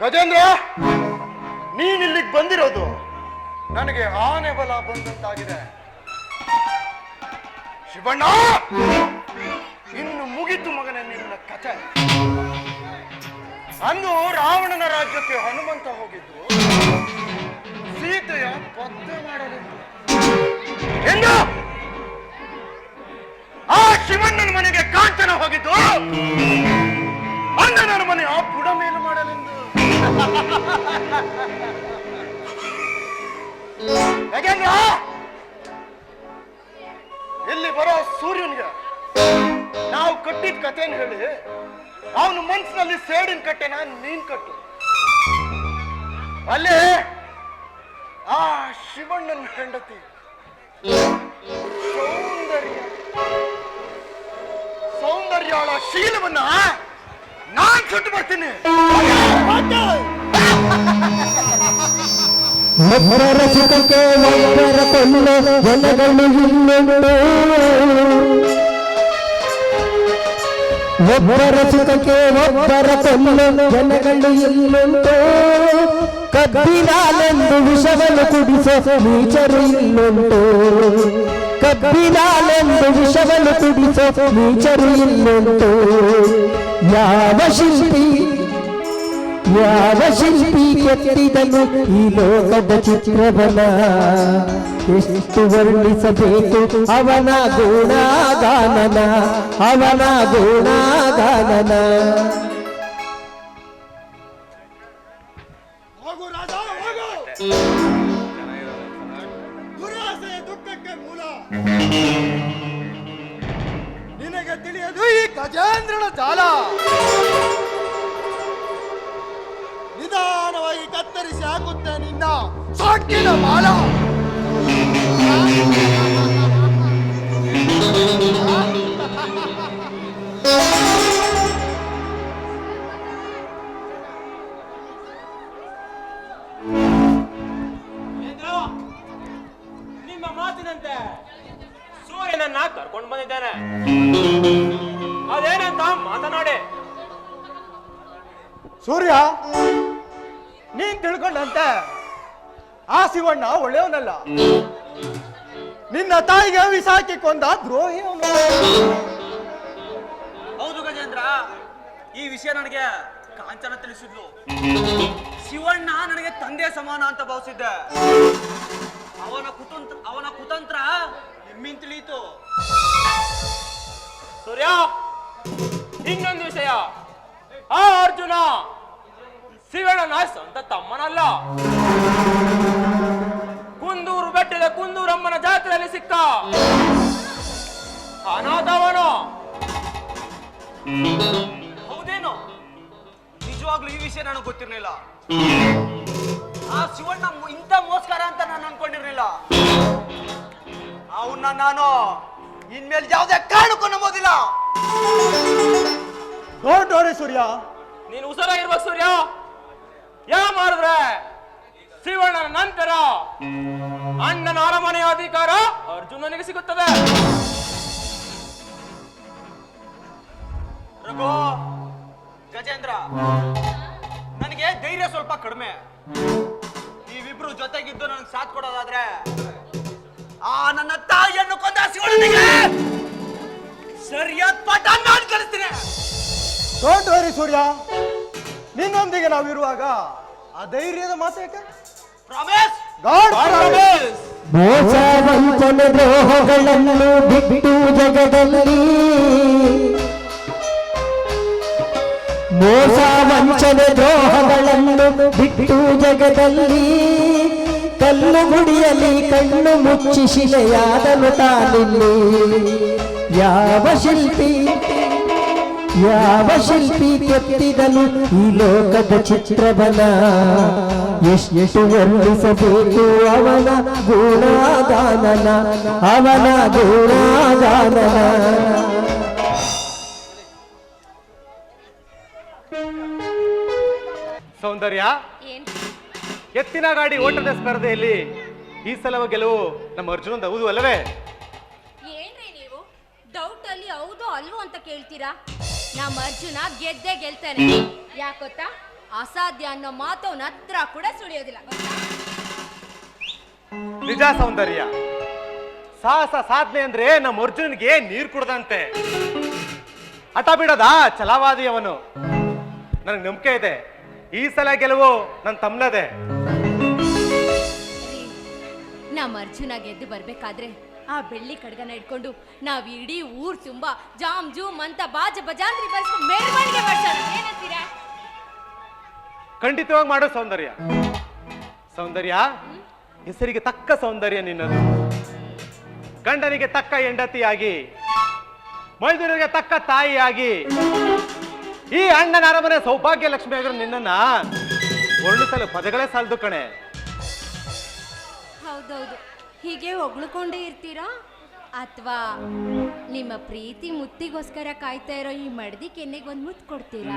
ಗಜೇಂದ್ರ, ನೀನ್ ಇಲ್ಲಿಗೆ ಬಂದಿರೋದು ನನಗೆ ಆನೆ ಬಲ ಬಂದಂತಾಗಿದೆ. ಶಿವಣ್ಣ, ಇನ್ನು ಮುಗಿತು ಮಗನ ನಿನ್ನ ಕಥೆ ಅಂದು ರಾವಣನ ರಾಜ್ಯಕ್ಕೆ ಹನುಮಂತ ಹೋಗಿದ್ದು ಸೀತೆಯ ಪತ್ತೆ ಮಾಡಲಿದ್ದು ಎಂದು ಆ ಶಿವಣ್ಣನ ಮನೆಗೆ ಬರೋ ಸೂರ್ಯನ್ಗೆ ನಾವು ಕಟ್ಟಿದ ಕಥೆನ ಹೇಳಿ, ಅವನ ಮನ್ಸಿನಲ್ಲಿ ಸೇಡಿನ ಕಟ್ಟೆನ ನೀನ್ ಕಟ್ಟು. ಅಲ್ಲೇ ಆ ಶಿವಣ್ಣನ ಹೆಂಡತಿ, ಸೌಂದರ್ಯ, ಸೌಂದರ್ಯಾಳ ಶೀಲವನ್ನ ನಾನ್ ಸುಟ್ಟು ಬರ್ತೀನಿ. ಒಬ್ಬರ ಸುಖಕ್ಕೆ ಒಬ್ಬರ ಕೊಲ್ಲ ಜನಗಳು ಇನ್ನುಂಟು ಒಬ್ಬರ ಸುಖಕ್ಕೆ ಒಬ್ಬರ ಕೊಲ್ಲ ಜನಗಳು ಇನ್ನುಂಟು ಕಬ್ಬಿನಾಲೆಂದು ವಿಷವನ್ನು ಕುಡಿಸೋ ನೀಚರು ಇನ್ನುಂಟು ಕಬ್ಬಿನಾಲೆಂದು ವಿಷವನ್ನು ಕುಡಿಸೋ ನೀಚರು ಇನ್ನುಂಟು ಯಾವ ಶಿಲ್ಪಿ ಯಾವ ಶಿಲ್ಪಿ ಕೆತ್ತಿದನು ಈ ಲೋಕದ ಚಿತ್ರಬಲ? ಎಷ್ಟು ವರ್ಣಿಸಬೇಕು? ಅವನ ಗುಣಗಾನನ ಅವನ ಗುಣಗಾನನ. ನಿನಗೆ ತಿಳಿಯದು ಈ ಗಜೇಂದ್ರನ ಜಾಲ. ಹಾಕುತ್ತೆ ನಿನ್ನ ಸಾಕಿನ ಬಾಳ? ನಿಮ್ಮ ಮಾತಿನಂತೆ ಸೂರ್ಯನನ್ನ ಕರ್ಕೊಂಡು ಬಂದಿದ್ದೇನೆ. ಅದೇನಂತ ಮಾತನಾಡಿ. ಸೂರ್ಯ? ನೀನ್ ತಿಳ್ಕೊಂಡಂತೆ. ಆ ಶಿವಣ್ಣ ಒಳ್ಳೆಯವನಲ್ಲ. ನಿನ್ನ ತಾಯಿಗೆ ವಿಸಾಕಿ ಕೊಂದ ದ್ರೋಹಿ ಅವನು ಹೌದು ಗಜೇಂದ್ರ, ಈ ವಿಷಯ ನನಗೆ ಕಾಂಚನ ತಿಳಿಸಿದ್ಲು. ಶಿವಣ್ಣ ನನಗೆ ತಂದೆ ಸಮಾನ ಅಂತ ಭಾವಿಸಿದ್ದೆ. ಅವನ ಕುತಂತ್ರ ಅವನ ಕುತಂತ್ರ ನಿಮ್ಮಿಂದ ತಿಳಿಯಿತು. ಸೂರ್ಯ, ಇನ್ನೊಂದು ವಿಷಯ. ಆ ಅರ್ಜುನ ಶಿವಣ್ಣನ ಸ್ವಂತ ತಮ್ಮನಲ್ಲ. ಕುಂದೂರು ಬೆಟ್ಟದ ಕುಂದೂರಮ್ಮನ ಜಾತ್ರೆಯಲ್ಲಿ ಸಿಕ್ಕ. ಅನಾಥವನು. ಹೌದೇನೋ? ನಿಜವಾಗ್ಲೂ ಈ ವಿಷಯ ನನಗೆ ಗೊತ್ತಿರಲಿಲ್ಲ. ಆ ಶಿವಣ್ಣ ಇಂಥ ಮೋಸ್ಕರ ಅಂತ ನಾನು ಅನ್ಕೊಂಡಿರ್ಲಿಲ್ಲ. ಅವನ್ನ ನಾನು ಇನ್ಮೇಲೆ ಯಾವುದೇ ಕಾರಣಕ್ಕೂ ನಂಬೋದಿಲ್ಲ. ವರಿ ಸೂರ್ಯ. ನೀನು ಉಸಿರಾಗಿರ್ಬೇಕು ಸೂರ್ಯ. ಯಾ ಮಾಡಿದ್ರೆ? ಶಿವಣ್ಣ ನಂತರ ಅಣ್ಣನ ಅರಮನೆಯ ಅಧಿಕಾರ ಅರ್ಜುನನಿಗೆ ಸಿಗುತ್ತದೆ. ರಘು, ಗಜೇಂದ್ರ, ನನಗೆ ಧೈರ್ಯ ಸ್ವಲ್ಪ ಕಡಿಮೆ. ನೀವಿಬ್ರು ಜೊತೆಗಿದ್ದು ನನಗೆ ಸಾಥ್ ಕೊಡೋದಾದ್ರೆ ಆ ನನ್ನ ತಾಯಿಯನ್ನು ಕೊಂದ ಸರಿಯಾದ ಪಾಠ ನಾನು ಕಲಿಸ್ತೀನಿ. ಡೋಂಟ್ ಸೂರ್ಯ. ನಿನ್ನೊಂದಿಗೆ ನಾವಿರುವಾಗ ಆ ಧೈರ್ಯದ ಮಾತು ಯಾಕೆ? ಪ್ರಾಮಿಸ್! ಗಾಡ್ ಮೋಸ ವಂಚನೆ ದ್ರೋಹಗಳನ್ನು ಬಿಟ್ಟು ಜಗದಲ್ಲಿ. ಮೋಸ ವಂಚನೆ ದ್ರೋಹಗಳನ್ನು ಬಿಟ್ಟು ಜಗದಲ್ಲಿ. ಕಲ್ಲು ಗುಡಿಯಲ್ಲಿ ಕಣ್ಣು ಮುಚ್ಚಿ ಶಿಲೆಯಾದನು ತಾನಿಲ್ಲಿ. ಯಾವ ಶಿಲ್ಪಿ ಯಾವ ಶಿಲ್ಪಿ ಕೆತ್ತಿದನು ಈ ಲೋಕದ ಚಿತ್ರಬಲ ಎಷ್ಟು ವರ್ಣಿಸಬೇಕು ಅವನ ಗುಣಗಾನನ? ಅವನ ಗುಣಗಾನನ? ಸೌಂದರ್ಯ? ಏನ್? ಎತ್ತಿನ ಗಾಡಿ ಓಟದ ಸ್ಪರ್ಧೆಯಲ್ಲಿ ಈ ಸಲವ ಗೆಲುವು ನಮ್ಮ ಅರ್ಜುನಂದು ಹೌದು ಅಲ್ಲವೇ? ಏನ್ರಿ ನೀವು? ಡೌಟ್ ಅಲ್ಲಿ ಹೌದು ಅಲ್ವೋ ಅಂತ ಕೇಳ್ತೀರಾ? ನಮ್ಮ ಅರ್ಜುನ ಗೆದ್ದೆ ಗೆಲ್ತಾನೆ. ಯಾಕೊತ್ತಾ ಅಸಾಧ್ಯ ಅನ್ನೋ ಮಾತು ಅವನ ಹತ್ರ ಕೂಡ ಸುಳಿಯೋದಿಲ್ಲ? ನಿಜ ಸೌಂದರ್ಯ. ಸಾಹಸ ಸಾಧನೆ ಅಂದ್ರೆ ನಮ್ಮ ಅರ್ಜುನ್ಗೆ ನೀರ್ ಕುಡ್ದಂತೆ. ಹಠ ಬಿಡದ ಛಲವಾದಿ ಅವನು ನನಗೆ ನಂಬಿಕೆ ಇದೆ. ಈ ಸಲ ಗೆಲುವು ನನ್ನ ತಮ್ಮನದೇ ನಮ್ಮ ಅರ್ಜುನ ಗೆದ್ದು ಬರ್ಬೇಕಾದ್ರೆ ಆ ಬೆಳ್ಳಿ ಕಡ್ಗನ ಇಟ್ಕೊಂಡು ನಾವ್ ಇಡೀ ಊರ್ ತುಂಬಾ ಜಾಮ್ ಜೂಮ್ ಅಂತ ಬಾಜ ಬಜಾಂತ್ರಿ ಬರ್ಸ್ಕೊಂಡು ಮೆರವಣಿಗೆ ಮಾಡ್ತಾರ ಏನಂತೀರಾ? ಖಂಡಿತವಾಗಿ ಮಾಡೋ ಸೌಂದರ್ಯ. ಸೌಂದರ್ಯ? ಹೆಸರಿಗೆ ತಕ್ಕ ಸೌಂದರ್ಯ ನಿನ್ನದು. ಗಂಡನಿಗೆ ತಕ್ಕ ಹೆಂಡತಿಯಾಗಿ ಮೈದೂರಿಗೆ ತಕ್ಕ ತಾಯಿಯಾಗಿ ಈ ಅಣ್ಣನ ಅರಮನೆ ಸೌಭಾಗ್ಯ ಲಕ್ಷ್ಮಿ ಆಗಿರೋ ನಿನ್ನನ್ನ ಸಲ ಪದಗಳೇ ಸಾಲದು ಕಣೆ. ಹೌದೌದು. ಹೀಗೆ ಹೊಗಳ್ಕೊಂಡೇ ಇರ್ತೀರಾ? ಅಥವಾ ನಿಮ್ಮ ಪ್ರೀತಿ ಮುತ್ತಿಗೋಸ್ಕರ ಕಾಯ್ತಾ ಇರೋ ಈ ಮಡದಿ ಕೆನ್ನೆಗೆ ಒಂದು ಮುತ್ತು ಕೊಡ್ತೀರಾ?